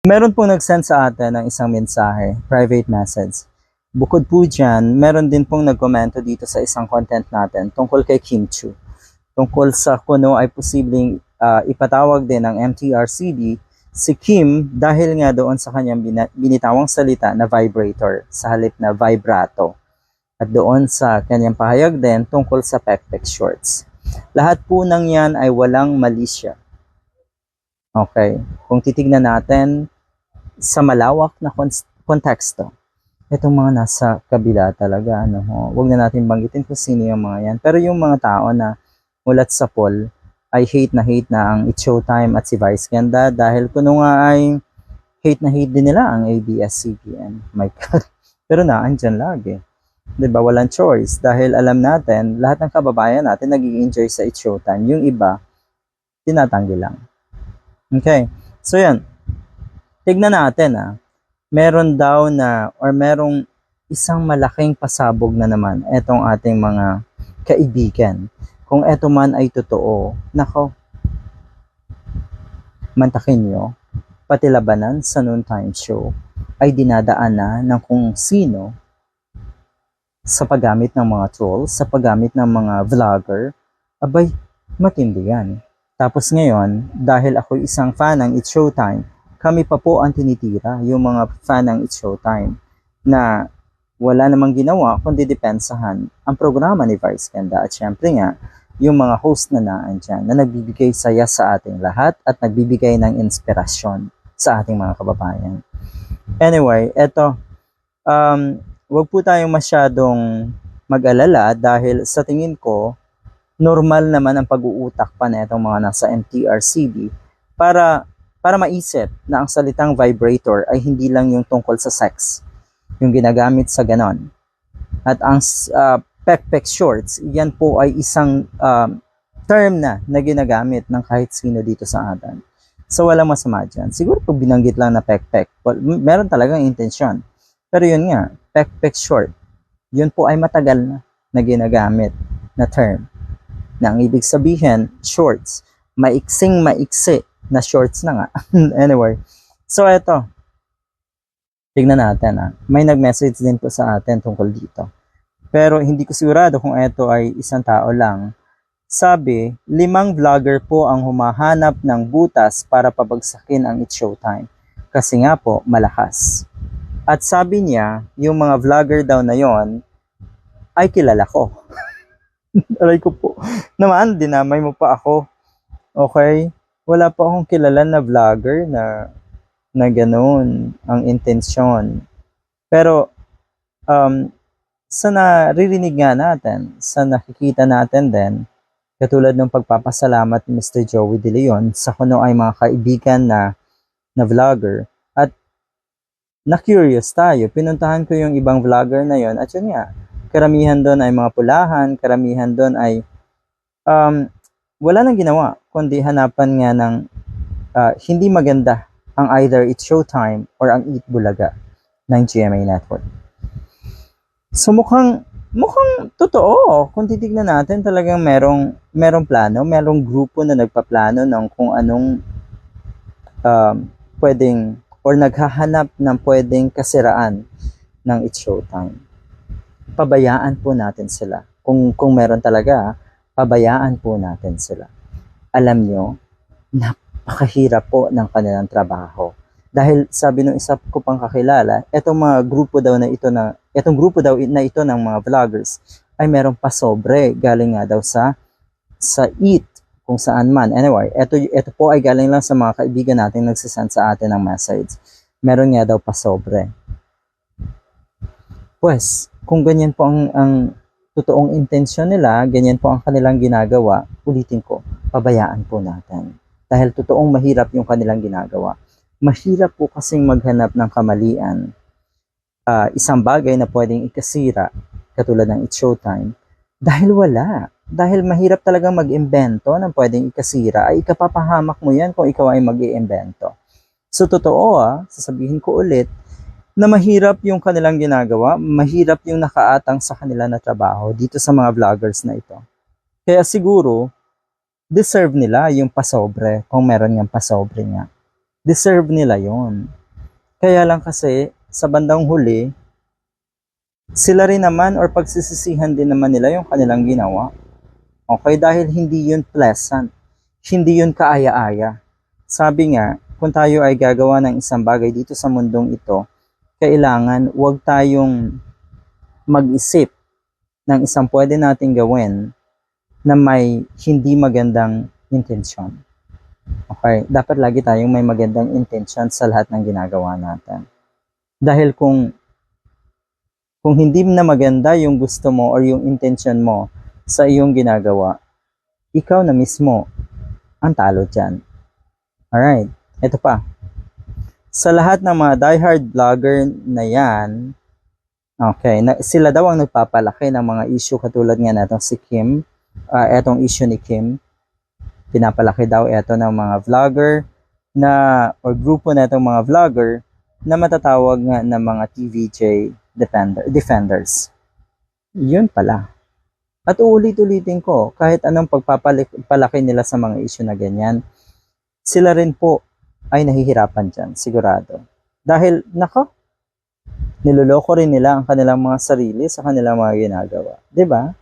Meron pong nag-send sa atin ng isang mensahe, private message. Bukod po dyan, meron din pong nagkomento dito sa isang content natin tungkol kay Kim Chu. Tungkol sa kuno ay posibleng ah, ipatawag din ng MTRCD si Kim dahil nga doon sa kanyang binitawang salita na vibrator sa halip na vibrato. At doon sa kanyang pahayag din tungkol sa pekpek shorts. Lahat po ng yan ay walang malisya. Okay. Kung titignan natin sa malawak na konteksto, itong mga nasa kabila talaga, ano, ho, wag na natin banggitin kung sino yung mga yan. Pero yung mga tao na mulat sa poll, ay hate na hate na ang It's Showtime at si Vice Ganda dahil kuno nga ay hate na hate din nila ang ABS-CBN. My God. Pero na, andyan lagi. ba Walang choice dahil alam natin, lahat ng kababayan natin nag enjoy sa It's Showtime. Yung iba, tinatanggi lang. Okay. So yan. Tignan natin ah. Meron daw na or merong isang malaking pasabog na naman etong ating mga kaibigan. Kung eto man ay totoo, nako, mantakin nyo, pati labanan sa noontime show ay dinadaan na ng kung sino sa paggamit ng mga trolls, sa paggamit ng mga vlogger, abay, matindi yan. Tapos ngayon, dahil ako isang fan ng It's Showtime, kami pa po ang tinitira, yung mga fan ng It's Showtime, na wala namang ginawa kundi depensahan ang programa ni Vice Ganda. At syempre nga, yung mga host na naan dyan, na nagbibigay saya sa ating lahat at nagbibigay ng inspirasyon sa ating mga kababayan. Anyway, eto, um, wag po tayong masyadong mag-alala dahil sa tingin ko, normal naman ang pag-uutak pa na itong mga nasa MTRCB para para maisip na ang salitang vibrator ay hindi lang yung tungkol sa sex, yung ginagamit sa ganon. At ang uh, pek-pek shorts, yan po ay isang um, term na na ginagamit ng kahit sino dito sa atin. So walang masama dyan. Siguro pag binanggit lang na pek-pek, well, meron talagang intensyon. Pero yun nga, pek-pek short, yun po ay matagal na na ginagamit na term. Na ang ibig sabihin, shorts, maiksing maiksi na shorts na nga. anyway, so eto, tignan natin ah. May nag-message din po sa atin tungkol dito. Pero hindi ko sigurado kung ito ay isang tao lang. Sabi, limang vlogger po ang humahanap ng butas para pabagsakin ang It's Showtime. Kasi nga po, malakas. At sabi niya, yung mga vlogger daw na yon ay kilala ko. Aray ko po. Naman, dinamay mo pa ako. Okay? Wala pa akong kilala na vlogger na na ganun ang intensyon. Pero, um, sa naririnig nga natin, sa nakikita natin din, katulad ng pagpapasalamat ni Mr. Joey De Leon sa kuno ay mga kaibigan na na vlogger at na-curious tayo. Pinuntahan ko yung ibang vlogger na yon at yun nga, karamihan doon ay mga pulahan, karamihan doon ay um, wala nang ginawa kundi hanapan nga ng uh, hindi maganda ang either It's Showtime or ang Eat Bulaga ng GMA Network. So mukhang mukhang totoo kung titignan natin talagang merong merong plano, merong grupo na nagpaplano ng kung anong um, pwedeng or naghahanap ng pwedeng kasiraan ng It's Showtime. Pabayaan po natin sila. Kung kung meron talaga, pabayaan po natin sila. Alam nyo, napakahirap po ng kanilang trabaho. Dahil sabi nung isa ko pang kakilala, etong mga grupo daw na ito na, etong grupo daw na ito ng mga vloggers ay meron pa sobre galing nga daw sa sa EAT kung saan man. Anyway, ito, ito po ay galing lang sa mga kaibigan natin nagsisend sa atin ng message. Meron nga daw pa sobre. Pues, kung ganyan po ang, ang totoong intensyon nila, ganyan po ang kanilang ginagawa, ulitin ko, pabayaan po natin. Dahil totoong mahirap yung kanilang ginagawa. Mahirap po kasing maghanap ng kamalian. Uh, isang bagay na pwedeng ikasira, katulad ng It's Showtime, dahil wala. Dahil mahirap talagang mag-imbento ng pwedeng ikasira, ay ikapapahamak mo yan kung ikaw ay mag iimbento So totoo ah, sasabihin ko ulit, na mahirap yung kanilang ginagawa, mahirap yung nakaatang sa kanila na trabaho dito sa mga vloggers na ito. Kaya siguro, deserve nila yung pasobre kung meron niyang pasobre nga. Deserve nila yon. Kaya lang kasi, sa bandang huli, sila rin naman or pagsisisihan din naman nila yung kanilang ginawa. Okay, dahil hindi yun pleasant. Hindi yun kaaya-aya. Sabi nga, kung tayo ay gagawa ng isang bagay dito sa mundong ito, kailangan wag tayong mag-isip ng isang pwede nating gawin na may hindi magandang intensyon. Okay, dapat lagi tayong may magandang intensyon sa lahat ng ginagawa natin. Dahil kung kung hindi na maganda yung gusto mo or yung intention mo sa iyong ginagawa, ikaw na mismo ang talo dyan. Alright, ito pa. Sa lahat ng mga diehard vlogger na yan, okay, na, sila daw ang nagpapalaki ng mga issue katulad nga natong si Kim, uh, etong issue ni Kim, pinapalaki daw ito ng mga vlogger na or grupo na itong mga vlogger na matatawag nga ng mga TVJ defender, defenders. Yun pala. At uulit-ulitin ko, kahit anong pagpapalaki nila sa mga issue na ganyan, sila rin po ay nahihirapan dyan, sigurado. Dahil, nako, niloloko rin nila ang kanilang mga sarili sa kanilang mga ginagawa. ba?